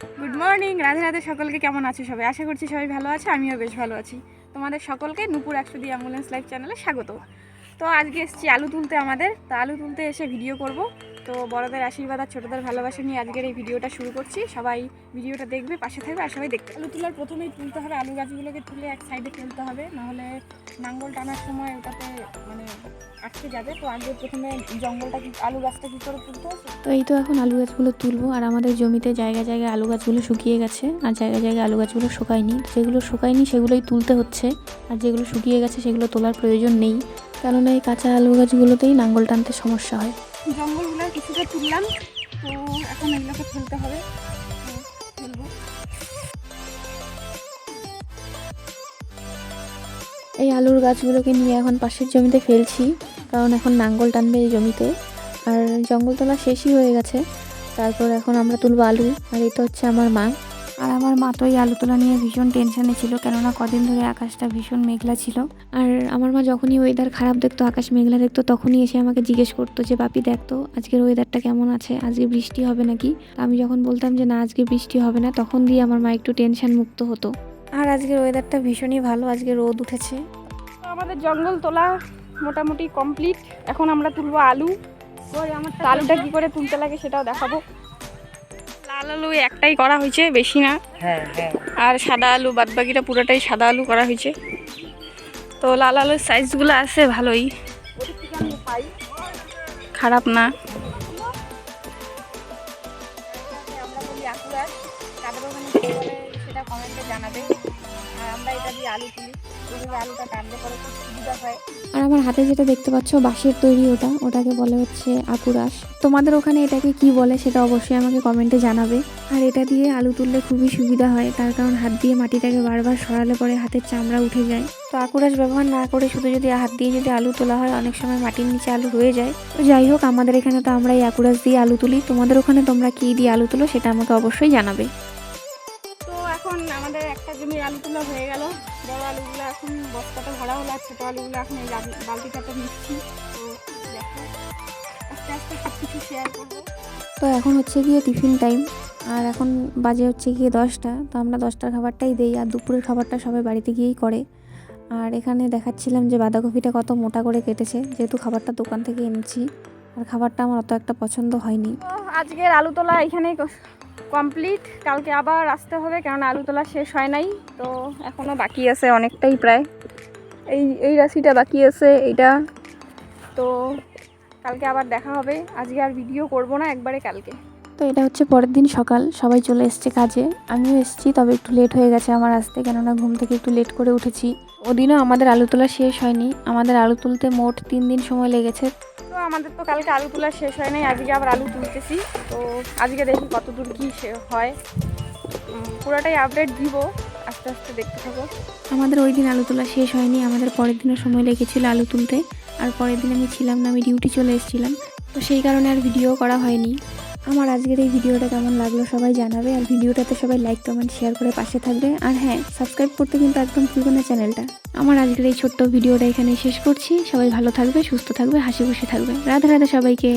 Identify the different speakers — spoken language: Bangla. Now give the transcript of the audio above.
Speaker 1: গুড মর্নিং রাধে রাধে, সকলকে কেমন আছো সবাই? আশা করছি সবাই ভালো আছে, আমিও বেশ ভালো আছি। তোমাদের সকলকে নুপুর একশো দিয়ে অ্যাম্বুলেন্স লাইভ চ্যানেলে স্বাগত। তো আজকে এসেছি আলু তুলতে আমাদের। তো আলু তুলতে এসে ভিডিও করব। তো বড়দের আশীর্বাদ আর ছোটদের ভালোবাসা নিয়ে আজকের এই ভিডিওটা শুরু করছি। সবাই ভিডিওটা দেখবে, পাশে থাকবে, আর সবাই দেখবে আলু তোলার প্রথমেই তুলতে হবে আলু গাছগুলোকে তুলে এক সাইডে ফেলতে হবে। নাহলে নাঙ্গল টানার সময় ওটাতে মানে আটকে যাবে। তো আগে প্রথমে জঙ্গলটা কি আলু গাছটা কী করে তুলতে?
Speaker 2: তো এই তো এখন আলু গাছগুলো তুলবো আর আমাদের জমিতে জায়গায় জায়গায় আলু গাছগুলো শুকিয়ে গেছে আর জায়গায় জায়গায় আলু গাছগুলো শুকায়নি। যেগুলো শুকায়নি সেগুলোই তুলতে হচ্ছে আর যেগুলো শুকিয়ে গেছে সেগুলো তোলার প্রয়োজন নেই। কেননা এই কাঁচা আলু গাছগুলোতেই নাঙ্গল টানতে সমস্যা হয়।
Speaker 1: জঙ্গলগুলো কিছুটা তুললাম তো এখন এগুলোকে ফেলতে হবে। ফেলব।
Speaker 2: এই আলুর গাছগুলোকে নিয়ে এখন পাশের জমিতে ফেলছি কারণ এখন নাঙ্গল টানবে এই জমিতে। আর জঙ্গল তোলা শেষই হয়ে গেছে তারপর এখন আমরা তুলবো আলু আর এই তো হচ্ছে আমার মা। আর আমার মা তো এই আলু তোলা নিয়ে ভীষণ টেনশনে ছিল কেননা কদিন ধরে আকাশটা ভীষণ মেঘলা ছিল। আর আমার মা যখনই ওয়েদার খারাপ দেখতো আকাশ মেঘলা দেখতো তখনই এসে আমাকে জিজ্ঞেস করতো যে বাপি দেখতো আজকের ওয়েদারটা কেমন আছে? আজকে বৃষ্টি হবে নাকি? আমি যখন বলতাম যে না আজকে বৃষ্টি হবে না তখন দিয়ে আমার মা একটু টেনশন মুক্ত হতো। আর আজকের ওয়েদারটা ভীষণই ভালো। আজকে রোদ উঠেছে।
Speaker 1: তো আমাদের জঙ্গল তোলা মোটামুটি কমপ্লিট এখন আমরা তুলবো আলু। তো আলুটা কী করে তুলতে লাগে সেটাও দেখাবো। লাল আলু একটাই করা হয়েছে বেশি না।
Speaker 3: হ্যাঁ হ্যাঁ।
Speaker 1: আর সাদা আলু বাদবাকিটা পুরোটাই সাদা আলু করা হয়েছে। তো লাল আলুর সাইজগুলো আছে ভালোই। খারাপ না। সেটা কমেন্টে জানাবে। হয়
Speaker 2: আর আমার হাতে যেটা দেখতে পাচ্ছ, বাঁশের তৈরি ওটা। ওটাকে বলে হচ্ছে আকুরাস তোমাদের ওখানে এটাকে কি বলে সেটা অবশ্যই আমাকে কমেন্টে জানাবে। আর এটা দিয়ে আলু তুললে খুবই সুবিধা হয়। তার কারণ হাত দিয়ে মাটিটাকে বারবার সরালে পরে হাতের চামড়া উঠে যায়। তো আকুরাস ব্যবহার না করে শুধু যদি হাত দিয়ে যদি আলু তোলা হয়, অনেক সময় মাটির নিচে আলু রয়ে যায়। তো যাই হোক, আমাদের এখানে তো আমরা এই আকুরাস দিয়ে আলু তুলি। তোমাদের ওখানে তোমরা কি দিয়ে আলু তুলো সেটা আমাকে অবশ্যই জানাবে।
Speaker 1: আমাদের একটা জমির আলু তোলা হয়ে গেল। বড় আলুগুলো এখন বস্তাটা ভরা হলো আর ছোটো আলুগুলো এখন এই বাল- বালতিটাতে নিচ্ছি তো দেখো আস্তে আস্তে সব কিছু শেয়ার করব।
Speaker 2: তো এখন হচ্ছে গিয়ে টিফিন টাইম আর এখন বাজে হচ্ছে গিয়ে দশটা। তো আমরা দশটার খাবারটাই দেই আর দুপুরের খাবারটা সবাই বাড়িতে গিয়েই করে। আর এখানে দেখাচ্ছিলাম যে বাঁধাকপিটা কত মোটা করে কেটেছে যেহেতু খাবারটা দোকান থেকে এনেছি। আর খাবারটা আমার অত একটা পছন্দ হয়নি।
Speaker 1: আজকের আলু তোলা এখানেই কমপ্লিট। কালকে আবার আসতে হবে, কেননা আলু তোলা শেষ হয় নাই, তো এখনও বাকি আছে অনেকটাই প্রায়। এই এই রাশিটা বাকি আছে, এইটা। তো কালকে আবার দেখা হবে। আজকে আর ভিডিও করব না, একবারে কালকে।
Speaker 2: তো এটা হচ্ছে পরের দিন সকাল, সবাই চলে এসছে কাজে। আমিও এসেছি, তবে একটু লেট হয়ে গেছে আমার আসতে, কেননা ঘুম থেকে একটু লেট করে উঠেছি। ওদিনও আমাদের আলু তোলা শেষ হয়নি। আমাদের আলু তুলতে মোট তিন দিন সময় লেগেছে।
Speaker 1: তো আমাদের তো কালকে আলু তোলা শেষ হয় নাই, আজকে আবার আলু তুলতেছি। তো আজকে দেখি কত দূর কী হয়। পুরোটাই আপডেট দিব, আস্তে আস্তে দেখতে থাকো।
Speaker 2: আমাদের ওই দিন আলু তোলা শেষ হয়নি, আমাদের পরের দিনও সময় লেগেছিল আলু তুলতে। আর পরের দিন আমি ছিলাম না, আমি ডিউটি চলে এসেছিলাম। তো সেই কারণে আর ভিডিও করা হয়নি। আমার আজকের এই ভিডিওটা কেমন লাগল সবাই জানাবে, আর ভিডিওটাতে সবাই লাইক কমেন্ট শেয়ার করে পাশে থাকবে। আর হ্যাঁ সাবস্ক্রাইব করতে কিন্তু একদম ভুলবে না চ্যানেলটা। আমার আজকের এই ছোট্ট ভিডিওটা এখানে শেষ করছি। সবাই ভালো থাকবে, সুস্থ থাকবে, হাসি খুশি থাকবে। রাধা রাধা সবাইকে।